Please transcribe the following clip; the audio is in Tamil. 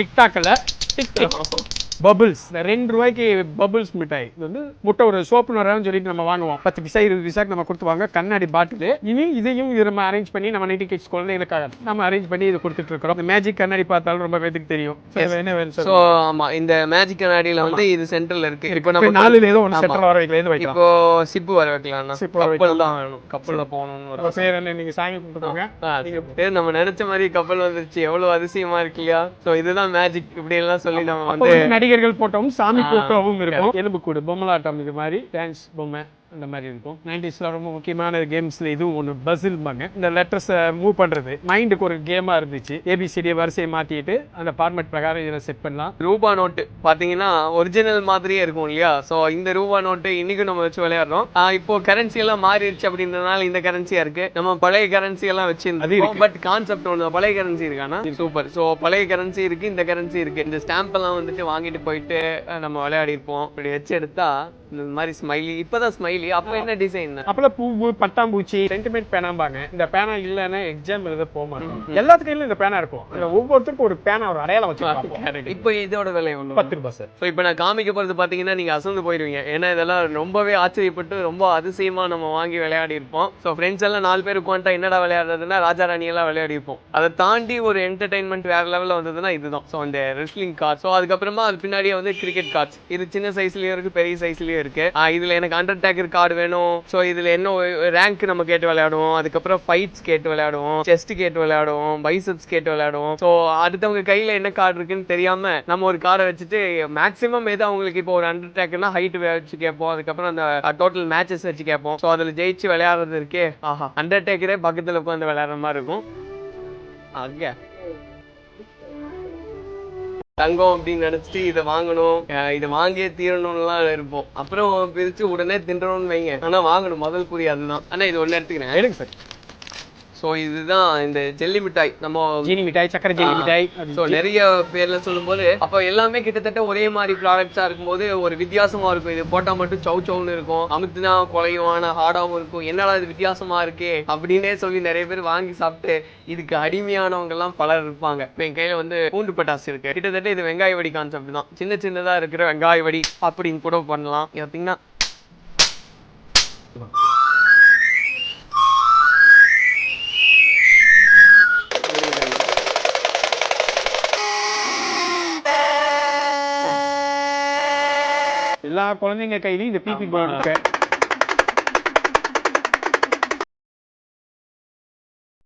டிக்டாக்கில் டிக் டிக் பபிள்ஸ் இந்த ரெண்டு ரூபாய்க்கு பபிள்ஸ் மிட்டாய். இது வந்து முட்டை ஒரு சோப்பு நுறான்னு சொல்லிட்டு நம்ம வாங்குவோம். பத்து பைசா இருபது பைசாக்கு நம்ம கொடுத்து வாங்க. கண்ணாடி பாட்டில் இனி இதையும் இது நம்ம அரேஞ்ச் பண்ணி நம்ம நைட்டி கிட்ஸ் குழந்தைகளுக்காக நம்ம அரேஞ்ச் பண்ணி இது கொடுத்துட்டு இருக்கிறோம். இந்த மேஜிக் கண்ணாடி பார்த்தாலும் ரொம்ப பேருக்கு தெரியும். ஸோ ஆமா. இந்த மேஜிக் கண்ணாடியில வந்து இது சென்டர்ல இருக்கு. இப்போ நம்ம நாலுல ஏதோ ஒன்று ஆமா. செட்டர் வர வைக்கல வைக்கலாம்? இப்போ சிப்பு வர Zip வர கப்பல் தான் வேணும். கப்பல்ல போகணும்னு பேர் என்ன நீங்க சாமி கும்பிட்டுருங்க நம்ம நினைச்ச மாதிரி கப்பல் வந்துருச்சு. எவ்வளவு அதிசயமா இருக்கு இல்லையா? ஸோ இதுதான் மேஜிக் இப்படி எல்லாம் சொல்லி நம்ம வந்து நடிகர்கள் போட்டோம் சாமி போட்டோவும் இருக்கும். எலும்பு கூடு பொம்மலாட்டம் இது மாதிரி டான்ஸ் பொம்மை. அந்த மாதிரி இருக்கும். நைன்டிஸ்ல ரொம்ப முக்கியமான கேம்ஸ்ல இதுவும் ஒன்று பசில்பாங்க இந்த லெட்டர்ஸை மூவ் பண்றது. மைண்டுக்கு ஒரு கேமா இருந்துச்சு. ஏபிசிடியை வரிசையை மாத்திட்டு அந்த ஃபார்மேட் பிரகாரம் இதில் செட் பண்ணலாம். ரூபா நோட்டு. பாத்தீங்கன்னா ஒரிஜினல் மாதிரியே இருக்கும் இல்லையா? ஸோ இந்த ரூபா நோட்டு இன்னைக்கு நம்ம வச்சு விளையாடுறோம். இப்போ கரன்சி எல்லாம் மாறிடுச்சு அப்படின்றதுனால இந்த கரன்சியா இருக்கு. நம்ம பழைய கரன்சி எல்லாம் இருக்கு. பட் கான்செப்ட் ஒன்று பழைய கரன்சி இருக்கானா சூப்பர் ஸோ பழைய கரன்சி இருக்கு இந்த கரன்சி இருக்கு. இந்த ஸ்டாம்ப் எல்லாம் வந்துட்டு வாங்கிட்டு போயிட்டு நம்ம விளையாடி இருப்போம் இப்படி வச்சு எடுத்தா இந்த மாதிரி ஸ்மைலி இப்பதான் ஸ்மைலி அப்போ என்ன டிசைன் அப்பெல்லாம் பூவு பட்டாம்பூச்சி சென்டிமெண்ட் பேனாம்பாங்க இந்த பேனா இல்லைன்னா எக்ஸாம் எழுத போக மாட்டோம். எல்லாத்து கையிலும் இந்த பேனா இருக்கும். ஒவ்வொருத்தருக்கும் ஒரு பேனா ஒரு அடையாளம் வச்சிருப்பாங்க இப்போ இதோட விலை ஒன்று பத்து ரூபாய் சார். ஸோ இப்போ நான் காமிக்க போகிறது பார்த்தீங்கன்னா நீங்கள் அசந்து போயிடுவீங்க ஏன்னா இதெல்லாம் ரொம்பவே ஆச்சரியப்பட்டு ரொம்ப அதிசயமா நம்ம வாங்கி விளையாடி இருப்போம். ஸோ ஃப்ரெண்ட்ஸ் எல்லாம் நாலு பேர் உட்காந்துட்டா என்னடா விளையாடுறதுன்னா ராஜா ராணி எல்லாம் விளையாடி இருப்போம். அதை தாண்டி ஒரு என்டர்டைன்மெண்ட் வேற லெவலில் வந்ததுன்னா இதுதான். ஸோ அந்த ரெஸ்லிங் கார்டு ஸோ அதுக்கப்புறமா அது பின்னாடியே வந்து கிரிக்கெட் கார்ட்ஸ் இது சின்ன சைஸ்லயும் இருக்கு பெரிய சைஸ்லயும் இருக்கு. இதுல எனக்கு அண்டர் டேக்கர் கார்டு வேணும். ஸோ இதில் என்ன ரேங்க் நம்ம கேட்டு விளையாடுவோம். அதுக்கப்புறம் ஃபைட்ஸ் கேட்டு விளையாடுவோம். செஸ்ட் கேட்டு விளையாடுவோம். பைசப்ஸ் கேட்டு விளையாடுவோம். ஸோ அடுத்தவங்க கையில் என்ன கார்டு இருக்குன்னு தெரியாமல் நம்ம ஒரு கார்டை வச்சுட்டு மேக்ஸிமம் எது அவங்களுக்கு இப்போ ஒரு அண்டர் டேக்குனா ஹைட் வச்சு கேட்போம். அதுக்கப்புறம் அந்த uh, டோட்டல் மேட்சஸ் வச்சு கேட்போம். ஸோ அதில் ஜெயிச்சு விளையாடுறது இருக்கே. ஆஹா. அண்டர் டேக்கரே பக்கத்தில் உட்காந்து விளையாடுற மாதிரி இருக்கும். அங்கே. தங்கம் அப்படின்னு நினைச்சிட்டு இதை வாங்கணும் இதை வாங்கியே தீரணும்லாம் இருப்போம். அப்புறம் பிரிச்சு உடனே தின்றணும்னு வைங்க. ஆனா வாங்கணும். முதல் குறி அதுதான். ஆனா இது ஒண்ணு எடுத்துக்கிறேன் எடுங்க சார். ஸோ இதுதான் இந்த ஜெல்லி மிட்டாய். நம்ம ஜீனி மிட்டாய் சக்கரை ஜீனி மிட்டாய் ஸோ நிறைய பேர்ல சொல்லும்போது அப்போ எல்லாமே கிட்டத்தட்ட ஒரே மாதிரி ப்ராடக்ட்ஸா இருக்கும்போது ஒரு வித்தியாசமா இருக்கும். இது போட்டா மட்டும் சௌ சௌன்னு இருக்கும். அமுத்துனா குலையும் ஆனா ஹார்டாவும் இருக்கும். என்னடா இது வித்தியாசமா இருக்கே? அப்படின்னே சொல்லி நிறைய பேர் வாங்கி சாப்பிட்டு இதுக்கு அடிமையானவங்க எல்லாம் பலர் இருப்பாங்க. இப்போ என் கையில வந்து பூண்டு பட்டாசு இருக்கு. கிட்டத்தட்ட இது வெங்காய வடி கான்செப்ட் தான். சின்ன சின்னதா இருக்கிற வெங்காய வடி அப்படின்னு கூட பண்ணலாம். பார்த்தீங்கன்னா எல்லா குழந்தைங்க கையிலையும் இந்த பிபி பால் இருக்கு.